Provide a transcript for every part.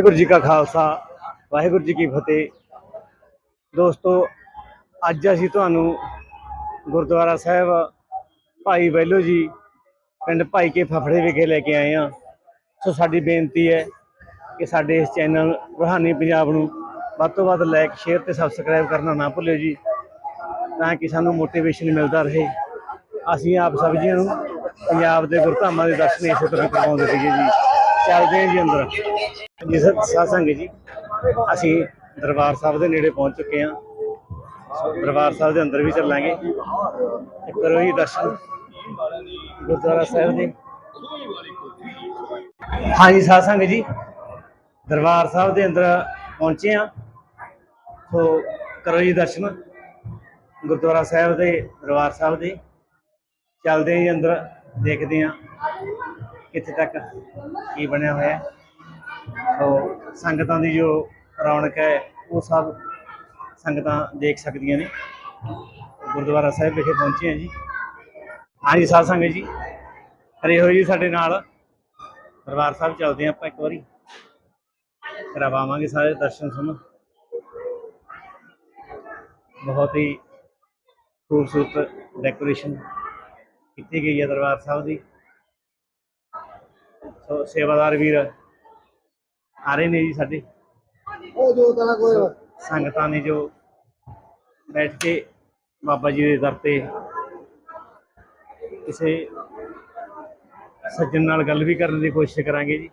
ਵਾਹਿਗੁਰੂ ਜੀ ਕਾ ਖਾਲਸਾ, ਵਾਹਿਗੁਰੂ ਜੀ ਕੀ ਫਤਿਹ। ਦੋਸਤੋ, ਅੱਜ ਅਸੀਂ ਤੁਹਾਨੂੰ ਗੁਰਦੁਆਰਾ ਸਾਹਿਬ ਭਾਈ ਵੈਲੋ ਜੀ, ਪਿੰਡ ਭਾਈ ਕੇ ਫਫੜੇ ਵਿਖੇ ਲੈ ਕੇ ਆਏ ਹਾਂ। ਸੋ ਸਾਡੀ ਬੇਨਤੀ ਹੈ ਕਿ ਸਾਡੇ ਇਸ ਚੈਨਲ ਰੂਹਾਨੀ ਪੰਜਾਬ ਨੂੰ ਵੱਧ ਤੋਂ ਵੱਧ ਲਾਈਕ ਸ਼ੇਅਰ ਤੇ ਸਬਸਕ੍ਰਾਈਬ ਕਰਨਾ ਨਾ ਭੁੱਲਿਓ ਜੀ, ਤਾਂ ਕਿ ਸਾਨੂੰ ਮੋਟੀਵੇਸ਼ਨ ਮਿਲਦਾ ਰਹੇ। ਅਸੀਂ ਆਪ ਸਭ ਜੀਆਂ ਨੂੰ ਪੰਜਾਬ ਦੇ ਗੁਰਧਾਮਾਂ ਦੇ ਦਰਸ਼ਨ ਇਸੇ ਤਰ੍ਹਾਂ ਕਰਵਾਉਂਦੇ ਸੀਗੇ ਜੀ। ਚੱਲਦੇ ਹਾਂ ਜੀ ਅੰਦਰ। ਜੀ ਸਰ ਸਾਸੰਗ ਜੀ। ਅਸੀਂ ਦਰਬਾਰ ਸਾਹਿਬ ਦੇ ਨੇੜੇ ਪਹੁੰਚ ਚੁੱਕੇ ਹਾਂ। ਦਰਬਾਰ ਸਾਹਿਬ ਦੇ ਅੰਦਰ ਵੀ ਚੱਲਾਂਗੇ। ਤੇ ਕਰੋ ਜੀ ਦਰਸ਼ਨ ਗੁਰਦੁਆਰਾ ਸਾਹਿਬ ਦੇ। ਹਾਂਜੀ ਸਾਸੰਗ ਜੀ। ਦਰਬਾਰ ਸਾਹਿਬ ਦੇ ਅੰਦਰ ਪਹੁੰਚੇ ਹਾਂ। ਸੋ ਕਰੋ ਜੀ ਦਰਸ਼ਨ ਗੁਰਦੁਆਰਾ ਸਾਹਿਬ ਦੇ, ਦਰਬਾਰ ਸਾਹਿਬ ਦੇ। ਚੱਲਦੇ ਹਾਂ ਜੀ ਅੰਦਰ, ਦੇਖਦੇ ਹਾਂ। ਕਿੱਥੇ ਤੱਕ ਕੀ ਬਣਿਆ ਹੋਇਆ ਸੋ ਸੰਗਤਾਂ ਦੀ ਜੋ ਰੌਣਕ ਹੈ, ਉਹ ਸਭ ਸੰਗਤਾਂ ਦੇਖ ਸਕਦੀਆਂ ਨੇ। ਗੁਰਦੁਆਰਾ ਸਾਹਿਬ ਵਿਖੇ ਪਹੁੰਚੇ ਹਾਂ ਜੀ। ਹਾਂਜੀ, ਸਾਧ ਸੰਗਤ ਜੀ, ਹਰੇ ਹੋਏ ਜੀ ਸਾਡੇ ਨਾਲ। ਦਰਬਾਰ ਸਾਹਿਬ ਚੱਲਦੇ ਹਾਂ ਆਪਾਂ ਇੱਕ ਵਾਰੀ। ਕਰਵਾਵਾਂਗੇ ਸਾਰੇ ਦਰਸ਼ਨ ਤੁਹਾਨੂੰ। ਬਹੁਤ ਹੀ ਖੂਬਸੂਰਤ ਡੈਕੋਰੇਸ਼ਨ ਕੀਤੀ ਗਈ ਹੈ ਦਰਬਾਰ ਸਾਹਿਬ ਦੀ। ਸੋ ਸੇਵਾਦਾਰ ਵੀਰ ਆ ਰਹੇ ਨੇ ਜੀ ਸਾਡੇ। ਉਹ ਜੋ ਤਾਂ ਕੋਈ ਸੰਗਤਾਂ ਨੇ ਜੋ ਬੈਠ ਕੇ ਬਾਬਾ ਜੀ ਦੇ ਦਰ ਤੇ ਕਿਸੇ ਸੱਜਣ ਨਾਲ ਗੱਲ ਵੀ ਕਰਨ ਦੀ ਕੋਸ਼ਿਸ਼ ਕਰਾਂਗੇ ਜੀ।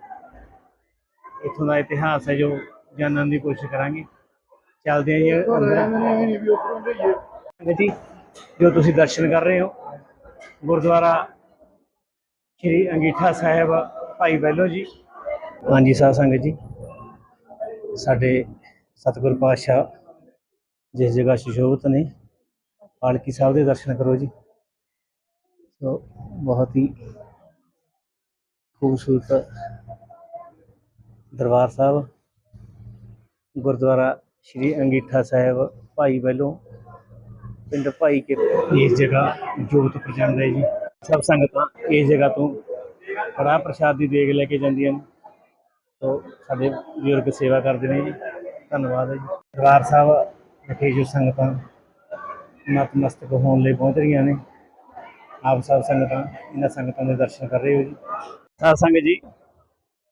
ਇੱਥੋਂ ਦਾ ਇਤਿਹਾਸ ਹੈ ਜੋ ਜਾਣਨ ਦੀ ਕੋਸ਼ਿਸ਼ ਕਰਾਂਗੇ। ਚੱਲਦੇ ਹਾਂ ਜੀ ਅੰਦਰ। ਜੀ ਜੋ ਤੁਸੀਂ ਦਰਸ਼ਨ ਕਰ ਰਹੇ ਹੋ ਗੁਰਦੁਆਰਾ ਸ਼੍ਰੀ ਅੰਗੀਠਾ ਸਾਹਿਬ ਭਾਈ ਬੈਲੋ ਜੀ। ਹਾਂਜੀ, ਸਾਧ ਸੰਗਤ ਜੀ। ਸਾਡੇ ਸਤਿਗੁਰ ਪਾਤਸ਼ਾਹ ਜਿਸ ਜਗ੍ਹਾ ਸੁਸ਼ੋਭਿਤ ਨੇ, ਪਾਲਕੀ ਸਾਹਿਬ ਦੇ ਦਰਸ਼ਨ ਕਰੋ ਜੀ। ਸੋ, ਬਹੁਤ ਹੀ ਖੂਬਸੂਰਤ ਦਰਬਾਰ ਸਾਹਿਬ, ਗੁਰਦੁਆਰਾ ਸ਼੍ਰੀ ਅੰਗੀਠਾ ਸਾਹਿਬ, ਭਾਈ ਬੈਲੋ, ਪਿੰਡ ਭਾਈ ਕੇ ਇਸ ਜਗ੍ਹਾ ਜੋਤ ਪ੍ਰਚੰਡ ਹੈ ਜੀ। ਸਭ ਸੰਗਤਾਂ ਇਸ ਜਗ੍ਹਾ ਤੋਂ ਕੜਾਹ ਪ੍ਰਸ਼ਾਦ ਦੀ ਦੇਗ ਲੈ ਕੇ ਜਾਂਦੀਆਂ ਨੇ। ਸੋ ਸਾਡੇ ਬਜ਼ੁਰਗ ਸੇਵਾ ਕਰਦੇ ਨੇ ਜੀ। ਧੰਨਵਾਦ ਹੈ ਜੀ। ਦਰਬਾਰ ਸਾਹਿਬ ਵਿਖੇ ਜੋ ਸੰਗਤਾਂ ਨਤਮਸਤਕ ਹੋਣ ਲਈ ਪਹੁੰਚ ਰਹੀਆਂ ਨੇ, ਆਪ ਸਭ ਸੰਗਤਾਂ, ਇਹਨਾਂ ਸੰਗਤਾਂ ਦੇ ਦਰਸ਼ਨ ਕਰ ਰਹੇ ਹੋ ਜੀ। ਸਾਧ ਸੰਗਤ ਜੀ,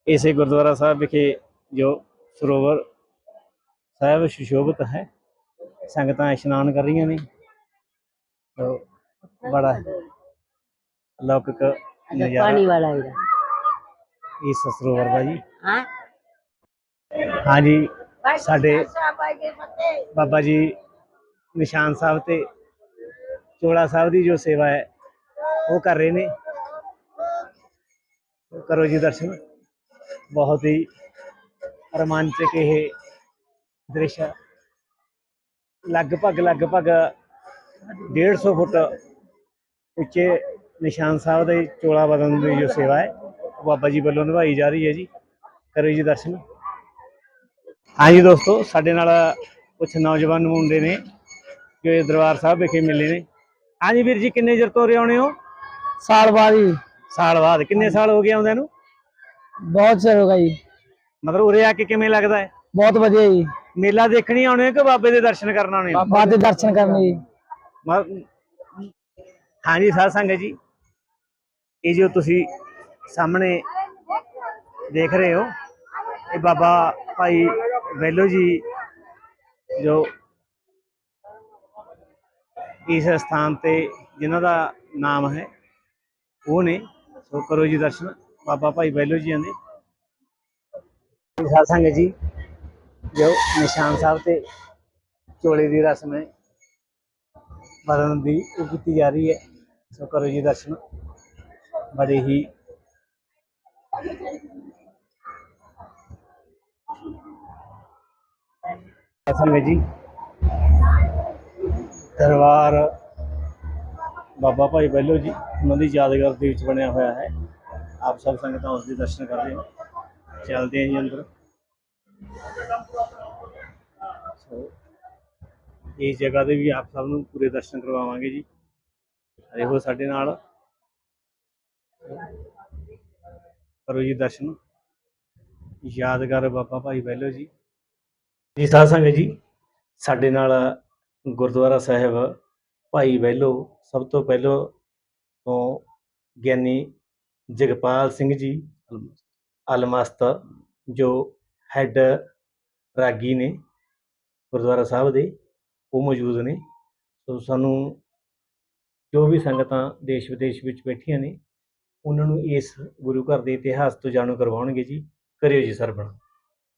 ਇਸੇ ਗੁਰਦੁਆਰਾ ਸਾਹਿਬ ਵਿਖੇ ਜੋ ਸਰੋਵਰ ਸਾਹਿਬ ਸੁਸ਼ੋਭਿਤ ਹੈ, ਸੰਗਤਾਂ ਇਸ਼ਨਾਨ ਕਰ ਰਹੀਆਂ ਨੇ। ਤੋ ਬੜਾ ਲੌਕਿਕ ਨਜ਼ਾਰਾ ਪਾਣੀ ਵਾਲਾ ਇਹਦਾ। ਇਸ ਸਰੋਵਰ ਦਾ ਜੀ। ਹਾਂ। ਹਾਂਜੀ ਸਾਡੇ ਬਾਬਾ ਜੀ ਨਿਸ਼ਾਨ ਸਾਹਿਬ ਤੇ ਚੋਲਾ ਸਾਹਿਬ ਦੀ ਜੋ ਸੇਵਾ ਹੈ ਉਹ ਕਰ ਰਹੇ ਨੇ। ਕਰੋ ਜੀ ਦਰਸ਼ਨ। ਬਹੁਤ ਹੀ ਰੋਮਾਂਚਕ ਇਹ ਦ੍ਰਿਸ਼ ਹੈ। ਲਗਭਗ ਲਗਭਗ 150 ਫੁੱਟ ਉੱਚੇ ਨਿਸ਼ਾਨ ਸਾਹਿਬ ਦੇ ਚੋਲਾ ਬਦਲਣ ਦੀ ਜੋ ਸੇਵਾ ਹੈ ਉਹ ਬਾਬਾ ਜੀ ਵੱਲੋਂ ਨਿਭਾਈ ਜਾ ਰਹੀ ਹੈ ਜੀ। ਕਰੋ ਜੀ ਦਰਸ਼ਨ। ਹਾਂਜੀ ਦੋਸਤੋ ਸਾਡੇ ਨਾਲ ਕੁਝ ਨੌਜਵਾਨ ਮੁੰਡੇ ਨੇ ਜੋ ਦਰਬਾਰ ਸਾਹਿਬ ਵਿਖੇ ਮਿਲੇ ਨੇ। ਹਾਂਜੀ ਵੀਰ ਜੀ ਕਿੰਨੇ ਚਿਰ ਤੋਂ ਉਰੇ ਆਉਣੇ ਹੋ? ਸਾਲ ਬਾਅਦ ਹੀ ਸਾਲ ਬਾਅਦ। ਕਿੰਨੇ ਸਾਲ ਹੋ ਗਏ ਆਉਂਦਿਆਂ ਨੂੰ? ਬਹੁਤ ਚਿਰ ਹੋ ਗਿਆ ਜੀ। ਮਤਲਬ ਉਰੇ ਆ ਕੇ ਕਿਵੇਂ ਲੱਗਦਾ ਹੈ? ਬਹੁਤ ਵਧੀਆ ਜੀ। ਮੇਲਾ ਦੇਖਣੀ ਆਉਣੇ ਕਿ ਬਾਬੇ ਦੇ ਦਰਸ਼ਨ ਕਰਨ ਆਉਣੇ ਬਾਬਾ ਦੇ ਦਰਸ਼ਨ ਕਰਨੇ ਜੀ। ਹਾਂਜੀ ਸਾਧ ਸੰਗਤ ਜੀ। ਇਹ ਜੋ ਤੁਸੀਂ ਸਾਹਮਣੇ ਦੇਖ ਰਹੇ ਹੋ, ਇਹ ਬਾਬਾ ਭਾਈ ਵੈਲੋ ਜੀ ਜੋ ਇਸ ਸਥਾਨ ਤੇ ਜਿਨ੍ਹਾਂ ਦਾ ਨਾਮ ਹੈ, ਉਹ ਨੇ, ਸੋ ਕਰੋ ਜੀ ਦਰਸ਼ਨ, ਬਾਬਾ ਭਾਈ ਵੈਲੋ ਜੀ ਦੇ। ਸਾਧ ਸੰਗਤ ਜੀ, ਜੋ ਨਿਸ਼ਾਨ ਸਾਹਿਬ ਤੇ ਚੋਲੇ ਦੀ ਰਸਮ ਹੈ ਮਰਨ ਦੀ ਉਹ ਕੀਤੀ ਜਾ ਰਹੀ ਹੈ, ਸੋ ਕਰੋ ਜੀ ਦਰਸ਼ਨ। ਬੜੇ ਹੀ ਸੰਗਤ ਜੀ ਦਰਬਾਰ ਬਾਬਾ ਭਾਈ ਬੈਲੋ ਜੀ ਉਹਨਾਂ ਦੀ ਯਾਦਗਾਰ ਦੇ ਵਿੱਚ ਬਣਿਆ ਹੋਇਆ ਹੈ। ਆਪ ਸਭ ਸੰਗਤਾਂ ਉਸ ਦੇ ਦਰਸ਼ਨ ਕਰ ਹੋ ਚੱਲਦੇ ਹਾਂ ਜੀ ਅੰਦਰ। ਸੋ, ਇਸ ਜਗ੍ਹਾ ਦੇ ਵੀ ਆਪ ਸਭ ਨੂੰ ਪੂਰੇ ਦਰਸ਼ਨ ਕਰਵਾਵਾਂਗੇ ਜੀ। ਰਹੋ ਸਾਡੇ ਨਾਲ ਕਰੋ ਜੀ ਦਰਸ਼ਨ, ਯਾਦਗਾਰ ਬਾਬਾ ਭਾਈ ਬਹਿਲੋ ਜੀ। ਜੀ ਸਾਧ ਸੰਗਤ ਜੀ, ਸਾਡੇ ਨਾਲ ਗੁਰਦੁਆਰਾ ਸਾਹਿਬ ਭਾਈ ਬਹਿਲੋ ਸਭ ਤੋਂ ਪਹਿਲਾਂ ਤੋਂ ਗਿਆਨੀ ਜਗਪਾਲ ਸਿੰਘ ਜੀ, ਅਲਮਸਤ, ਜੋ ਹੈੱਡ ਰਾਗੀ ਨੇ ਗੁਰਦੁਆਰਾ ਸਾਹਿਬ ਦੇ, ਉਹ ਮੌਜੂਦ ਨੇ। ਸੋ ਸਾਨੂੰ ਜੋ ਵੀ ਸੰਗਤਾਂ ਦੇਸ਼ ਵਿਦੇਸ਼ ਵਿੱਚ ਬੈਠੀਆਂ ਨੇ ਉਹਨਾਂ ਨੂੰ ਇਸ ਗੁਰੂ ਘਰ ਦੇ ਇਤਿਹਾਸ ਤੋਂ ਜਾਣੂ ਕਰਵਾਉਣਗੇ ਜੀ। ਕਰਿਓ ਜੀ ਸਰਵਣ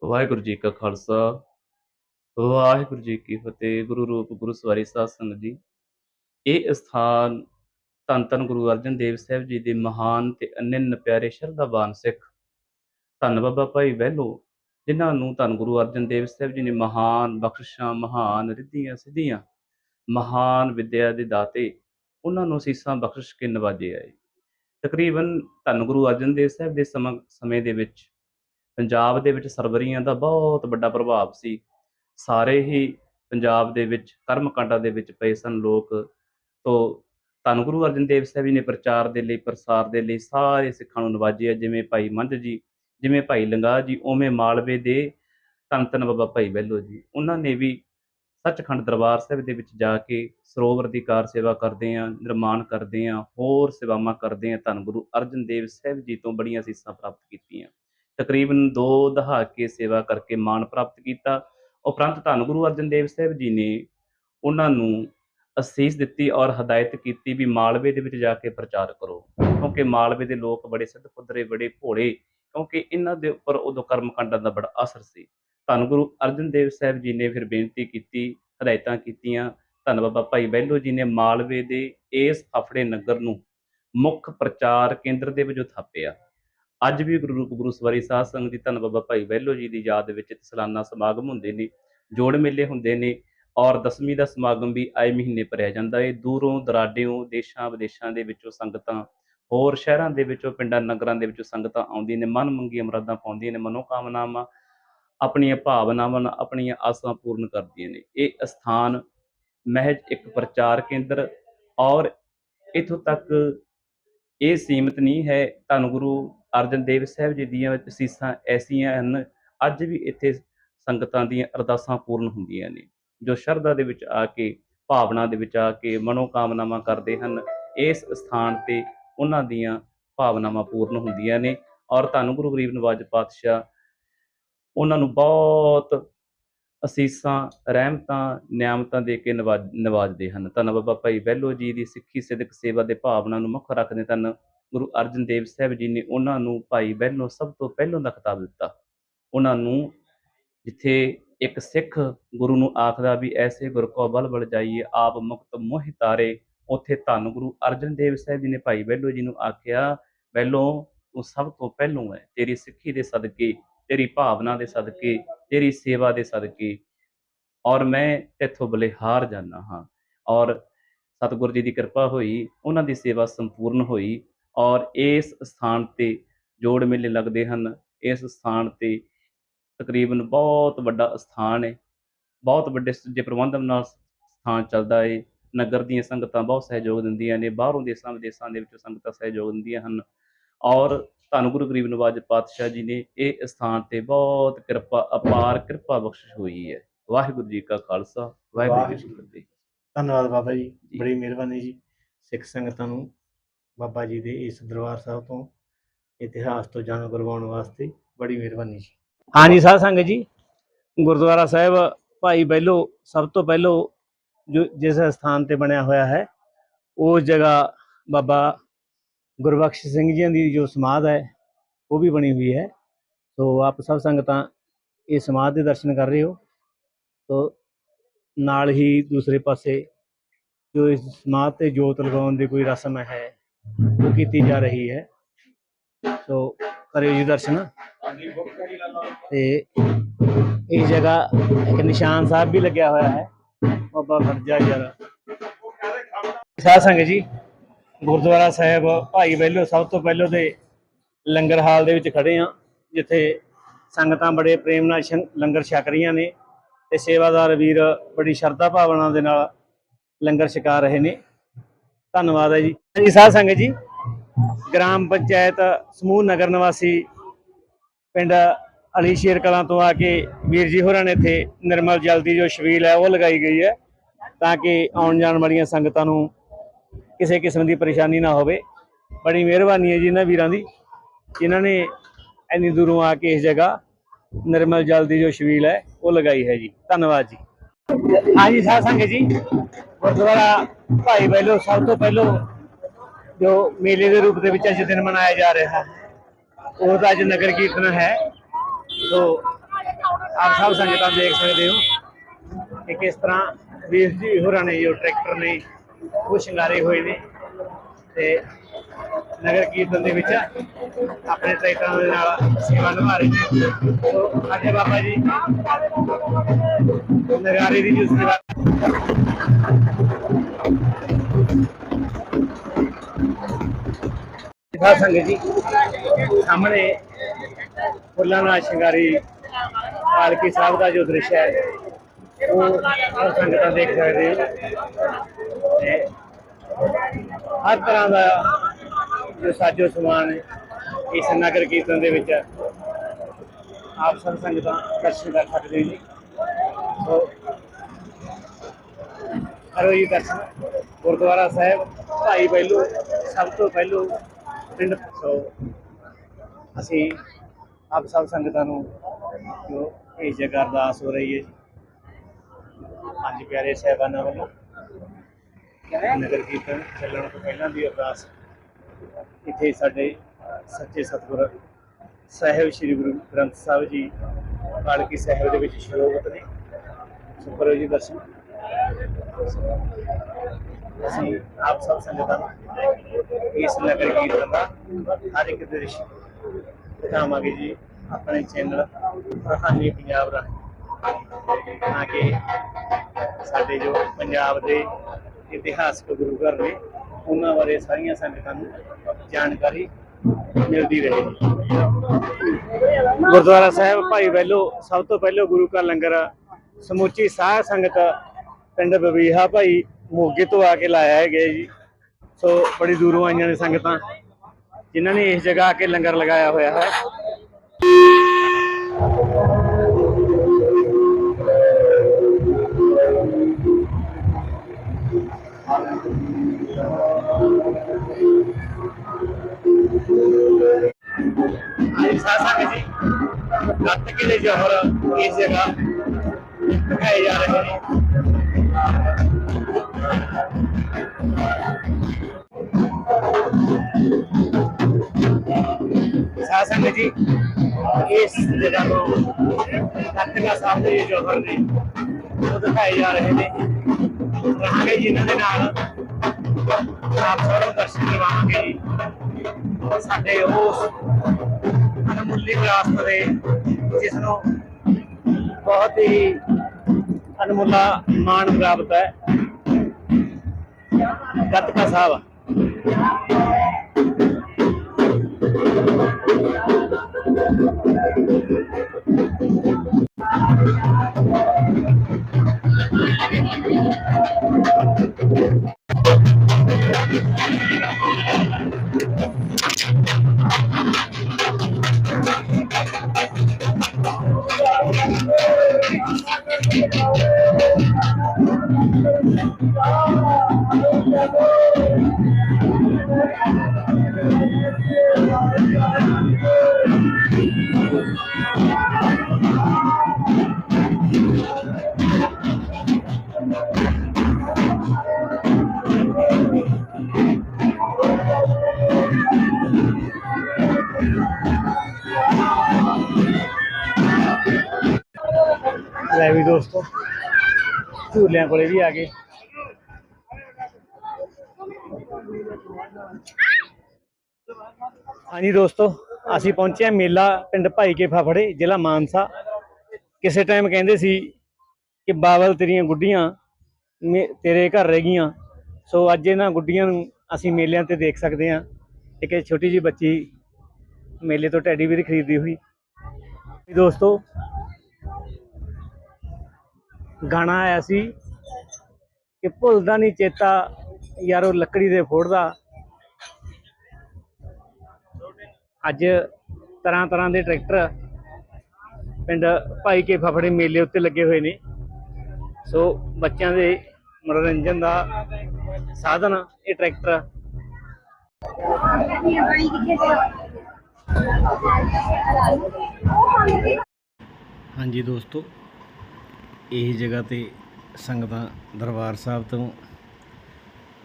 ਵਾਹਿਗੁਰੂ ਜੀ ਕਾ ਖਾਲਸਾ। ਵਾਹਿਗੁਰੂ ਜੀ ਕੀ ਫਤਿਹ। ਗੁਰੂ ਰੂਪ ਗੁਰੂ ਸਵਾਰੀ ਸਾਧ ਸੰਗਤ ਜੀ। ਇਹ ਸਥਾਨ ਧੰਨ ਧੰਨ ਗੁਰੂ ਅਰਜਨ ਦੇਵ ਸਾਹਿਬ ਜੀ ਦੇ ਮਹਾਨ ਤੇ ਅਨੰਨ ਪਿਆਰੇ ਸ਼ਰਧਾਵਾਨ ਸਿੱਖ ਧੰਨ ਬਾਬਾ ਭਾਈ ਵਹਿਲੋ ਜਿਨ੍ਹਾਂ ਨੂੰ ਧੰਨ ਗੁਰੂ ਅਰਜਨ ਦੇਵ ਸਾਹਿਬ ਜੀ ਨੇ ਮਹਾਨ ਬਖਸ਼ਿਸ਼ਾਂ, ਮਹਾਨ ਰਿੱਧੀਆਂ, ਸਿੱਧੀਆਂ, ਮਹਾਨ ਵਿਦਿਆ ਦੇ ਦਾਤੇ, ਉਹਨਾਂ ਨੂੰ ਸੀਸਾਂ ਬਖਸ਼ ਕੇ ਨਵਾਜਿਆ ਆਏ। ਤਕਰੀਬਨ ਧੰਨ ਗੁਰੂ ਅਰਜਨ ਦੇਵ ਸਾਹਿਬ ਦੇ ਸਮੇਂ ਦੇ ਵਿੱਚ ਪੰਜਾਬ ਦੇ ਵਿੱਚ ਸਰਵਰੀਆਂ ਦਾ ਬਹੁਤ ਵੱਡਾ ਪ੍ਰਭਾਵ ਸੀ। ਸਾਰੇ ਹੀ ਪੰਜਾਬ ਦੇ ਵਿੱਚ ਕਰਮਕਾਂਡਾਂ ਦੇ ਵਿੱਚ ਪਏ ਸਨ ਲੋਕ। ਤੋਂ ਧੰਨ ਗੁਰੂ ਅਰਜਨ ਦੇਵ ਸਾਹਿਬ ਜੀ ਨੇ ਪ੍ਰਚਾਰ ਦੇ ਲਈ, ਪ੍ਰਸਾਰ ਦੇ ਲਈ ਸਾਰੇ ਸਿੱਖਾਂ ਨੂੰ ਨਵਾਜਿਆ, ਜਿਵੇਂ ਭਾਈ ਮੰਝ ਜੀ, ਜਿਵੇਂ ਭਾਈ ਲੰਗਾ ਜੀ, ਉਵੇਂ ਮਾਲਵੇ ਦੇ ਧੰਨ ਧੰਨ ਬਾਬਾ ਭਾਈ ਬਹਿਲੋ ਜੀ। ਉਹਨਾਂ ਨੇ ਵੀ ਸੱਚਖੰਡ ਦਰਬਾਰ ਸਾਹਿਬ ਦੇ ਵਿੱਚ ਜਾ ਕੇ ਸਰੋਵਰ ਦੀ ਕਾਰ ਸੇਵਾ ਕਰਦੇ ਆ ਨਿਰਮਾਣ ਕਰਦੇ ਆ ਹੋਰ ਸੇਵਾਵਾਂ ਕਰਦੇ ਆ ਧੰਨ ਗੁਰੂ ਅਰਜਨ ਦੇਵ ਸਾਹਿਬ ਜੀ ਤੋਂ ਬੜੀਆਂ ਸੀਸਾਂ ਪ੍ਰਾਪਤ ਕੀਤੀਆਂ। ਤਕਰੀਬਨ ਦੋ ਦਹਾਕੇ ਸੇਵਾ ਕਰਕੇ ਮਾਣ ਪ੍ਰਾਪਤ ਕੀਤਾ। ਉਪਰੰਤ ਧੰਨ ਗੁਰੂ ਅਰਜਨ ਦੇਵ ਸਾਹਿਬ ਜੀ ਨੇ ਉਹਨਾਂ ਨੂੰ ਅਸੀਸ ਦਿੱਤੀ ਔਰ ਹਦਾਇਤ ਕੀਤੀ ਵੀ ਮਾਲਵੇ ਦੇ ਵਿੱਚ ਜਾ ਕੇ ਪ੍ਰਚਾਰ ਕਰੋ। ਕਿਉਂਕਿ ਮਾਲਵੇ ਦੇ ਲੋਕ ਬੜੇ ਸਿੱਧ ਪੁੱਤਰੇ ਬੜੇ ਭੋਲੇ, ਕਿਉਂਕਿ ਇਹਨਾਂ ਦੇ ਉੱਪਰ ਉਦੋਂ ਕਰਮਕਾਂਡਾਂ ਦਾ ਬੜਾ ਅਸਰ ਸੀ। ਧੰਨ ਗੁਰੂ ਅਰਜਨ ਦੇਵ ਸਾਹਿਬ ਜੀ ਨੇ ਫਿਰ ਬੇਨਤੀ ਕੀਤੀ, ਹਦਾਇਤਾਂ ਕੀਤੀਆਂ। ਧੰਨ ਬਾਬਾ ਭਾਈ ਬਹਿਲੋ ਜੀ ਨੇ ਮਾਲਵੇ ਦੇ ਇਸ ਅਫੜੇ ਨਗਰ ਨੂੰ ਮੁੱਖ ਪ੍ਰਚਾਰ ਕੇਂਦਰ ਦੇ ਵਜੋਂ ਥਾਪਿਆ। ਅੱਜ ਵੀ ਗੁਰੂ ਰੂਪ ਗੁਰੂ ਸਵਾਰੀ ਸਾਧ ਸੰਗਤ ਦੀ ਧੰਨ ਬਾਬਾ ਭਾਈ ਵਹਿਲੋ ਜੀ ਦੀ ਯਾਦ ਵਿੱਚ ਸਾਲਾਨਾ ਸਮਾਗਮ ਹੁੰਦੇ ਨੇ, ਜੋੜ ਮੇਲੇ ਹੁੰਦੇ ਨੇ ਔਰ ਦਸਵੀਂ ਦਾ ਸਮਾਗਮ ਵੀ ਆਏ ਮਹੀਨੇ ਭਰਿਆ ਜਾਂਦਾ ਹੈ ਦੂਰੋਂ, ਦਰਾਡਿਓਂ, ਦੇਸ਼ਾਂ ਵਿਦੇਸ਼ਾਂ ਦੇ ਵਿੱਚੋਂ ਸੰਗਤਾਂ, ਹੋਰ ਸ਼ਹਿਰਾਂ ਦੇ ਵਿੱਚੋਂ, ਪਿੰਡਾਂ, ਨਗਰਾਂ ਦੇ ਵਿੱਚੋਂ ਸੰਗਤਾਂ ਆਉਂਦੀਆਂ ਨੇ, ਮਨ ਮੰਗੀਆਂ ਅਮਰਾਦਾਂ ਪਾਉਂਦੀਆਂ ਨੇ, ਮਨੋਕਾਮਨਾਵਾਂ ਆਪਣੀਆਂ ਭਾਵਨਾਵਾਂ ਆਪਣੀਆਂ ਆਸਾਂ ਪੂਰਨ ਕਰਦੀਆਂ ਨੇ। ਇਹ ਅਸਥਾਨ ਮਹਿਜ ਇੱਕ ਪ੍ਰਚਾਰ ਕੇਂਦਰ ਔਰ ਇਥੋਂ ਤੱਕ ਇਹ ਸੀਮਿਤ ਨਹੀਂ ਹੈ। ਧੰਨ ਗੁਰੂ ਅਰਜਨ ਦੇਵ ਸਾਹਿਬ ਜੀ ਦੀਆਂ ਅਸੀਸਾਂ ਐਸੀਆਂ ਹਨ, ਅੱਜ ਵੀ ਇੱਥੇ ਸੰਗਤਾਂ ਦੀਆਂ ਅਰਦਾਸਾਂ ਪੂਰਨ ਹੁੰਦੀਆਂ ਨੇ, ਜੋ ਸ਼ਰਧਾ ਦੇ ਵਿੱਚ ਆ ਕੇ, ਭਾਵਨਾ ਦੇ ਵਿੱਚ ਆ ਕੇ ਮਨੋਕਾਮਨਾਵਾਂ ਕਰਦੇ ਹਨ। ਇਸ ਸਥਾਨ ਤੇ ਉਹਨਾਂ ਦੀਆਂ ਭਾਵਨਾਵਾਂ ਪੂਰਨ ਹੁੰਦੀਆਂ ਨੇ ਔਰ ਧੰਨ ਗੁਰੂ ਗਰੀਬ ਨਵਾਜ ਪਾਤਸ਼ਾਹ ਉਹਨਾਂ ਨੂੰ ਬਹੁਤ ਅਸੀਸਾਂ, ਰਹਿਮਤਾਂ, ਨਿਆਮਤਾਂ ਦੇ ਕੇ ਨਵਾਜ ਨਵਾਜਦੇ ਹਨ। ਧੰਨ ਬਾਬਾ ਭਾਈ ਬਹਿਲੋ ਜੀ ਦੀ ਸਿੱਖੀ ਸਿਦਕ ਸੇਵਾ ਦੇ ਭਾਵਨਾ ਨੂੰ ਮੁੱਖ ਰੱਖਦੇ ਧੰਨ ਗੁਰੂ ਅਰਜਨ ਦੇਵ ਸਾਹਿਬ ਜੀ ਨੇ ਉਹਨਾਂ ਨੂੰ ਭਾਈ ਬਹਿਲੋ ਸਭ ਤੋਂ ਪਹਿਲੋਂ ਦਾ ਖਿਤਾਬ ਦਿੱਤਾ। ਉਹਨਾਂ ਨੂੰ ਜਿੱਥੇ ਇੱਕ ਸਿੱਖ ਗੁਰੂ ਨੂੰ ਆਖਦਾ ਵੀ ਐਸੇ ਗੁਰ ਕੋ ਬਲ ਬਲ ਜਾਈਏ, ਆਪ ਮੁਕਤ ਮੋਹਿ ਤਾਰੇ, ਉੱਥੇ ਧੰਨ ਗੁਰੂ ਅਰਜਨ ਦੇਵ ਸਾਹਿਬ ਜੀ ਨੇ ਭਾਈ ਬਹਿਲੋ ਜੀ ਨੂੰ ਆਖਿਆ ਬਹਿਲੋ ਤੂੰ ਸਭ ਤੋਂ ਪਹਿਲੋਂ ਹੈ, ਤੇਰੀ ਸਿੱਖੀ ਦੇ ਸਦਕੇ ਤੇਰੀ ਭਾਵਨਾ ਦੇ ਸਦਕੇ, ਤੇਰੀ ਸੇਵਾ ਦੇ ਸਦਕੇ ਔਰ ਮੈਂ ਤੇਥੋਂ ਬਲਿਹਾਰ ਜਾਣਾ ਹਾਂ ਔਰ ਸਤਿਗੁਰ ਜੀ ਦੀ ਕਿਰਪਾ ਹੋਈ, ਉਹਨਾਂ ਦੀ ਸੇਵਾ ਸੰਪੂਰਨ ਹੋਈ ਔਰ ਇਸ ਸਥਾਨ ਤੇ ਜੋੜ ਮੇਲੇ ਲੱਗਦੇ ਹਨ। ਇਸ ਸਥਾਨ ਤੇ ਤਕਰੀਬਨ ਬਹੁਤ ਵੱਡਾ ਸਥਾਨ ਹੈ ਬਹੁਤ ਵੱਡੇ ਸੁੱਜੇ ਪ੍ਰਬੰਧਨ ਨਾਲ ਸਥਾਨ ਚੱਲਦਾ ਏ, ਨਗਰ ਦੀਆਂ ਸੰਗਤਾਂ ਬਹੁਤ ਸਹਿਯੋਗ ਦਿੰਦੀਆਂ ਨੇ, ਬਾਹਰੋਂ ਦੇਸ਼ਾਂ ਵਿਦੇਸ਼ਾਂ ਦੇ ਵਿੱਚੋਂ ਸੰਗਤਾਂ ਸਹਿਯੋਗ ਦਿੰਦੀਆਂ ਹਨ। ਔਰ ਧੰਨ ਗੁਰੂ ਗਰੀਬ ਨਵਾਜ ਪਾਤਸ਼ਾਹ ਜੀ ਨੇ ਇਹ ਸਥਾਨ ਤੇ ਬਹੁਤ ਕਿਰਪਾ ਅਪਾਰ ਕਿਰਪਾ ਬਖਸ਼ਿਸ਼ ਹੋਈ ਹੈ। ਵਾਹਿਗੁਰੂ ਜੀ ਕਾ ਖਾਲਸਾ ਵਾਹਿਗੁਰੂ ਜੀ ਕੀ ਫਤਿਹ। ਧੰਨਵਾਦ ਬਾਬਾ ਜੀ ਬੜੀ ਮਿਹਰਬਾਨੀ ਜੀ। ਸਿੱਖ ਸੰਗਤਾਂ ਨੂੰ ਬਾਬਾ ਜੀ ਦੇ ਇਸ ਦਰਬਾਰ ਸਾਹਿਬ ਤੋਂ ਇਤਿਹਾਸ ਤੋਂ ਜਾਣੂ ਕਰਵਾਉਣ ਵਾਸਤੇ ਬੜੀ ਮਿਹਰਬਾਨੀ ਜੀ। ਹਾਂਜੀ ਸਾਧ ਸੰਗਤ ਜੀ ਗੁਰਦੁਆਰਾ ਸਾਹਿਬ ਭਾਈ ਬਹਿਲੋ ਸਭ ਤੋਂ ਪਹਿਲੋਂ ਜੋ ਜਿਸ ਸਥਾਨ ਤੇ ਬਣਿਆ ਹੋਇਆ ਹੈ ਉਸ ਜਗ੍ਹਾ ਬਾਬਾ ਗੁਰਬਖਸ਼ ਸਿੰਘ ਜੀ ਦੀ ਜੋ ਸਮਾਧ ਹੈ, ਉਹ ਵੀ ਬਣੀ ਹੋਈ ਹੈ। ਸੋ ਆਪ ਸਭ ਸੰਗਤਾਂ ਇਹ ਸਮਾਧ ਦੇ ਦਰਸ਼ਨ ਕਰ ਰਹੇ ਹੋ। ਤੋ ਨਾਲ ਹੀ ਦੂਸਰੇ ਪਾਸੇ ਜੋ ਇਸ ਸਮਾਧ ਤੇ ਜੋਤ ਲਗਾਉਣ ਦੀ ਕੋਈ ਰਸਮ ਹੈ, ਉਹ ਕੀਤੀ ਜਾ ਰਹੀ ਹੈ। ਸੋ ਕਰਿਓ ਜੀ ਦਰਸ਼ਨ। ਤੇ ਇਹ ਜਗ੍ਹਾ ਇੱਕ ਨਿਸ਼ਾਨ ਸਾਹਿਬ ਵੀ ਲੱਗਿਆ ਹੋਇਆ ਹੈ, ਬਾਬਾ ਖਰਜਾ ਜਰਾ ਸਾਧ ਸੰਗਤ ਜੀ ਗੁਰਦੁਆਰਾ ਸਾਹਿਬ, ਭਾਈ ਬਹਿਲੋ ਸਭ ਤੋਂ ਪਹਿਲੋਂ ਦੇ ਲੰਗਰ ਹਾਲ ਦੇ ਵਿੱਚ ਖੜੇ ਆ ਜਿੱਥੇ ਸੰਗਤਾਂ ਬੜੇ ਪ੍ਰੇਮ ਨਾਲ ਸ਼ੰ- ਲੰਗਰ ਛਕ ਰਹੀਆਂ ਨੇ ਤੇ ਸੇਵਾਦਾਰ ਵੀਰ ਬੜੀ ਸ਼ਰਧਾ ਭਾਵਨਾ ਦੇ ਨਾਲ ਲੰਗਰ ਛਕਾ ਰਹੇ ਨੇ। ਧੰਨਵਾਦ ਹੈ ਜੀ। ਜੀ ਸਾਧ ਸੰਗਤ ਜੀ, ਗ੍ਰਾਮ ਪੰਚਾਇਤ ਸਮੂਹ ਨਗਰ ਨਿਵਾਸੀ ਪਿੰਡ ਅਲੀ ਸ਼ੇਰ ਕਲਾਂ ਤੋਂ ਆ ਕੇ ਵੀਰ ਜੀ ਹੋਰਾਂ ਨੇ ਇੱਥੇ ਨਿਰਮਲ ਜਲ ਦੀ ਜੋ ਛਬੀਲ ਹੈ, ਉਹ ਲਗਾਈ ਗਈ ਹੈ, ਤਾਂ ਕਿ ਆਉਣ ਜਾਣ ਵਾਲੀਆਂ ਸੰਗਤਾਂ ਨੂੰ ਕਿਸੇ ਕਿਸਮ ਦੀ ਪਰੇਸ਼ਾਨੀ ਨਾ ਹੋਵੇ। ਬੜੀ ਮਿਹਰਬਾਨੀ ਹੈ ਜੀ ਇਹਨਾਂ ਵੀਰਾਂ ਦੀ, ਜਿਨ੍ਹਾਂ ਨੇ ਇੰਨੀ ਦੂਰੋਂ ਆ ਕੇ ਇਸ ਜਗ੍ਹਾ ਨਿਰਮਲ ਜਲ ਦੀ ਜੋ ਛਬੀਲ ਹੈ, ਉਹ ਲਗਾਈ ਹੈ ਜੀ। ਧੰਨਵਾਦ ਜੀ। ਹਾਂਜੀ ਸਾਧ ਸੰਗਤ ਜੀ, ਗੁਰਦੁਆਰਾ ਭਾਈ ਬੈਲੋ, ਸਭ ਤੋਂ ਪਹਿਲੋਂ ਜੋ ਮੇਲੇ ਦੇ ਰੂਪ ਦੇ ਵਿੱਚ ਅੱਜ ਦਿਨ ਮਨਾਇਆ ਜਾ ਰਿਹਾ ਹੈ, ਉਹ ਤਾਂ ਅੱਜ ਨਗਰ ਕੀਰਤਨ ਹੈ। ਸੋ ਆਪ ਸਭ ਸੰਗਤਾਂ ਦੇਖ ਸਕਦੇ ਹੋ ਕਿ ਕਿਸ ਤਰ੍ਹਾਂ ਵੀਰ ਜੀ ਹੋਰਾਂ ਨੇ ਜੋ ਟਰੈਕਟਰ ਨੇ ਉਹ ਸ਼ਿੰਗਾਰੇ ਹੋਏ ਨੇ ਤੇ ਨਗਰ ਕੀਰਤਨ ਦੇ ਵਿੱਚ ਆਪਣੇ ਟਰੈਕਟਰਾਂ ਦੇ ਨਾਲ ਸੇਵਾ ਨਿਭਾ ਰਹੇ ਨੇ। ਸਾਡੇ ਬਾਬਾ ਜੀ ਨਗਾਰੇ ਦੀ ਜੋ ਸੇਵਾ ਸਾਧ ਸੰਗਤ ਜੀ, ਸਾਹਮਣੇ ਫੁੱਲਾਂ ਨਾਲ ਸ਼ਿੰਗਾਰੀ ਪਾਲਕੀ ਸਾਹਿਬ ਦਾ ਜੋ ਦ੍ਰਿਸ਼ ਹੈ, ਉਹ ਸੰਗਤਾਂ ਦੇਖ ਸਕਦੇ ਹੋ। ਤੇ ਹਰ ਤਰ੍ਹਾਂ ਦਾ ਜੋ ਸਾਜੋ ਸਮਾਨ ਇਸ ਨਗਰ ਕੀਰਤਨ ਦੇ ਵਿੱਚ ਆਪ ਸਭ ਸੰਗਤਾਂ ਦਰਸ਼ਨ ਕਰ ਸਕਦੇ ਜੀ। ਸੋ, ਕਰੋ ਜੀ ਦਰਸ਼ਨ। ਗੁਰਦੁਆਰਾ ਸਾਹਿਬ ਭਾਈ ਪਹਿਲੂ ਸਭ ਤੋਂ ਪਹਿਲੂ ਪਿੰਡ ਸੋ, ਅਸੀਂ ਆਪ ਸਭ ਸੰਗਤਾਂ ਨੂੰ ਜੋ ਇਸ ਜਗ੍ਹਾ ਅਰਦਾਸ ਹੋ ਰਹੀ ਹੈ ਜੀ। ਪੰਜ ਪਿਆਰੇ ਸਾਹਿਬਾਨਾਂ ਵੱਲੋਂ ਨਗਰ ਕੀਰਤਨ ਚੱਲਣ ਤੋਂ ਪਹਿਲਾਂ ਦੀ ਅਰਦਾਸ ਇੱਥੇ ਸਾਡੇ ਸੱਚੇ ਸਤਿਗੁਰ ਸਾਹਿਬ ਸ੍ਰੀ ਗੁਰੂ ਗ੍ਰੰਥ ਸਾਹਿਬ ਜੀ ਪਾਲਕੀ ਸਾਹਿਬ ਦੇ ਵਿੱਚ ਸ਼ਲੋਕਤ ਨੇ। ਸੋ ਜੀ ਦਰਸ਼ਨ ਅਸੀਂ ਆਪ ਸਭ ਸੰਗਤਾਂ ਇਸ ਨਗਰ ਕੀਰਤਨ ਦਾ ਹਰ ਇੱਕ ਦ੍ਰਿਸ਼ ਦਿਖਾਵਾਂਗੇ ਜੀ, ਆਪਣੇ ਚੈਨਲ ਰਹਾਨੀ ਪੰਜਾਬ ਰਾਹੀਂ। ਤਾਂ ਕਿ ਸਾਡੇ ਜੋ ਪੰਜਾਬ ਦੇ ਇਤਿਹਾਸਕ ਗੁਰੂ ਘਰ ਨੇ ਉਹਨਾਂ ਬਾਰੇ ਸਾਰੀਆਂ ਸੰਗਤਾਂ ਨੂੰ ਜਾਣਕਾਰੀ ਮਿਲਦੀ ਰਹੇ। ਗੁਰਦੁਆਰਾ ਸਾਹਿਬ ਭਾਈ ਵੈਲੋ, ਸਭ ਤੋਂ ਪਹਿਲਾਂ ਗੁਰੂ ਕਾ ਲੰਗਰ ਸਮੁੱਚੀ ਸਾਹ ਸੰਗਤ ਪਿੰਡ ਬਬੀਹਾ ਭਾਈ ਮੋਗੇ ਤੋਂ ਆ ਕੇ ਲਾਇਆ ਹੈ ਗਿਆ ਜੀ। ਸੋ ਬੜੀ ਦੂਰੋਂ ਆਈਆਂ ਨੇ ਸੰਗਤਾਂ, ਜਿਨ੍ਹਾਂ ਨੇ ਇਸ ਜਗ੍ਹਾ ਆ ਕੇ ਲੰਗਰ ਲਗਾਇਆ ਹੋਇਆ ਹੈ। ਅੱਜ ਜੀ ਗੱਤ ਕਿਲੇ ਜੋਹਰ ਇਸ ਜਗ੍ਹਾ ਦਿਖਾਏ ਜਾ ਰਹੇ ਨੇ। ਸਾਧ ਜੀ, ਇਸ ਜਗ੍ਹਾ ਨੂੰ ਕੱਟਗਾ ਸਾਹਿਬ ਦੇ ਜੋਹਰ ਨੇ, ਉਹ ਦਿਖਾਏ ਜਾ ਰਹੇ ਨੇ। ਰਹਾਂਗੇ ਜੀ ਇਹਨਾਂ ਦੇ ਨਾਲ। ਆਪ ਸਭ ਦਰਸ਼ਨ ਕਰਵਾਵਾਂਗੇ ਜੀ। ਸਾਡੇ ਉਸ ਅਨਮੁੱਲੀ ਵਿਰਾਸਤ ਦੇ ਜਿਸ ਨੂੰ ਬਹੁਤ ਹੀ ਅਨਮੁੱਲਾ ਮਾਣ ਪ੍ਰਾਪਤ ਹੈ। ਗਤਕਾ ਸਾਹਿਬ। ਲੈ ਵੀ ਦੋਸਤੋ ਝੂਲਿਆਂ ਕੋਲੇ ਵੀ ਆ ਗਏ ਹਾਂਜੀ ਦੋਸਤੋ, ਅਸੀਂ ਪਹੁੰਚੇ ਹਾਂ ਮੇਲਾ ਪਿੰਡ ਭਾਈ ਕੇ ਫਾਫੜੇ, ਜ਼ਿਲ੍ਹਾ ਮਾਨਸਾ। ਕਿਸੇ ਟਾਈਮ ਕਹਿੰਦੇ ਸੀ ਕਿ ਬਾਵਲ ਤੇਰੀਆਂ ਗੁੱਡੀਆਂ, ਮੇ- ਤੇਰੇ ਘਰ ਰਹਿ ਗਈਆਂ। ਸੋ ਅੱਜ ਇਹਨਾਂ ਗੁੱਡੀਆਂ ਨੂੰ ਅਸੀਂ ਮੇਲਿਆਂ ਤੇ ਦੇਖ ਸਕਦੇ ਹਾਂ। ਇੱਕ ਇਹ ਛੋਟੀ ਜੀ ਬੱਚੀ ਮੇਲੇ ਤੋਂ ਟੈਡੀ ਵੀਰ ਖਰੀਦੀ ਹੋਈ। ਦੋਸਤੋ, ਗਾਣਾ ਆਇਆ ਸੀ ਕਿ ਭੁੱਲਦਾ ਨਹੀਂ ਚੇਤਾ ਯਾਰੋ ਲੱਕੜੀ ਦੇ ਫੋੜਦਾ। ਅੱਜ ਤਰ੍ਹਾਂ ਤਰ੍ਹਾਂ ਦੇ ਟਰੈਕਟਰ ਪਿੰਡ ਭਾਈ ਕੇ ਫਫੜੇ ਮੇਲੇ ਉੱਤੇ ਲੱਗੇ ਹੋਏ ਨੇ। ਸੋ ਬੱਚਿਆਂ ਦੇ ਮਨੋਰੰਜਨ ਦਾ ਸਾਧਨ ਇਹ ਟਰੈਕਟਰ ਹਾਂਜੀ ਦੋਸਤੋ, ਇਹ ਜਗ੍ਹਾ ਤੇ ਸੰਗਤਾਂ ਦਰਬਾਰ ਸਾਹਿਬ ਤੋਂ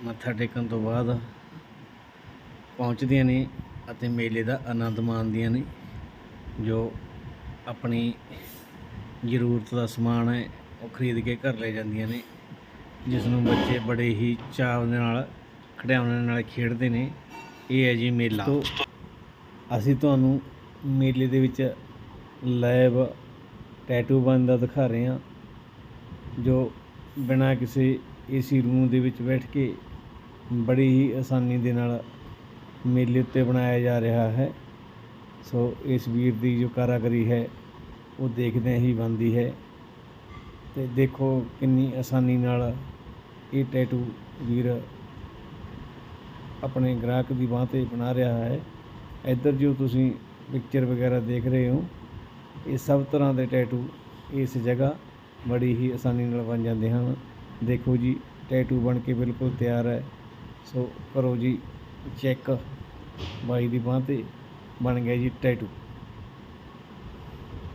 ਮੱਥਾ ਟੇਕਣ ਤੋਂ ਬਾਅਦ ਪਹੁੰਚਦੀਆਂ ਨੇ। ਅਤੇ ਮੇਲੇ ਦਾ ਆਨੰਦ ਮਾਣਦੀਆਂ ਨੇ ਜੋ ਆਪਣੀ ਜ਼ਰੂਰਤ ਦਾ ਸਮਾਨ ਹੈ ਉਹ ਖਰੀਦ ਕੇ ਘਰ ਲੈ ਜਾਂਦੀਆਂ ਨੇ ਜਿਸ ਨੂੰ ਬੱਚੇ ਬੜੇ ਹੀ ਚਾਅ ਦੇ ਨਾਲ ਖਿਡੌਣਿਆਂ ਨਾਲ ਖੇਡਦੇ ਨੇ। ਇਹ ਹੈ ਜੀ ਮੇਲਾ। ਅਸੀਂ ਤੁਹਾਨੂੰ ਮੇਲੇ ਦੇ ਵਿੱਚ ਲਾਈਵ ਟੈਟੂ ਬਣਦਾ ਦਿਖਾ ਰਹੇ ਹਾਂ ਜੋ ਬਿਨਾਂ ਕਿਸੇ ਏਸੀ ਰੂਮ ਦੇ ਵਿੱਚ ਬੈਠ ਕੇ ਬੜੀ ਹੀ ਆਸਾਨੀ ਦੇ ਨਾਲ ਮੇਲੇ ਉੱਤੇ ਬਣਾਇਆ ਜਾ ਰਿਹਾ ਹੈ। ਸੋ ਇਸ ਵੀਰ ਦੀ ਜੋ ਕਾਰਾਗਰੀ ਹੈ, ਉਹ ਦੇਖਦਿਆਂ ਹੀ ਬਣਦੀ ਹੈ। ਤੇ ਦੇਖੋ ਕਿੰਨੀ ਆਸਾਨੀ ਨਾਲ ਇਹ ਟੈਟੂ ਵੀਰ ਆਪਣੇ ਗ੍ਰਾਹਕ ਦੀ ਬਾਂਹ ਤੇ ਬਣਾ ਰਿਹਾ ਹੈ। ਇੱਧਰ ਜੋ ਤੁਸੀਂ ਪਿਕਚਰ ਵਗੈਰਾ ਦੇਖ ਰਹੇ ਹੋ, ਇਹ ਸਭ ਤਰ੍ਹਾਂ ਦੇ ਟੈਟੂ ਇਸ ਜਗ੍ਹਾ ਬੜੀ ਹੀ ਆਸਾਨੀ ਨਾਲ ਬਣ ਜਾਂਦੇ ਹਨ। ਦੇਖੋ ਜੀ, ਟੈਟੂ ਬਣ ਕੇ ਬਿਲਕੁਲ ਤਿਆਰ ਹੈ। ਸੋ ਕਰੋ ਜੀ, ਚੈੱਕ। ਬਾਈ ਦੀ ਬਾਂਹ ਤੇ ਬਣ ਗਿਆ ਜੀ ਟੈਟੂ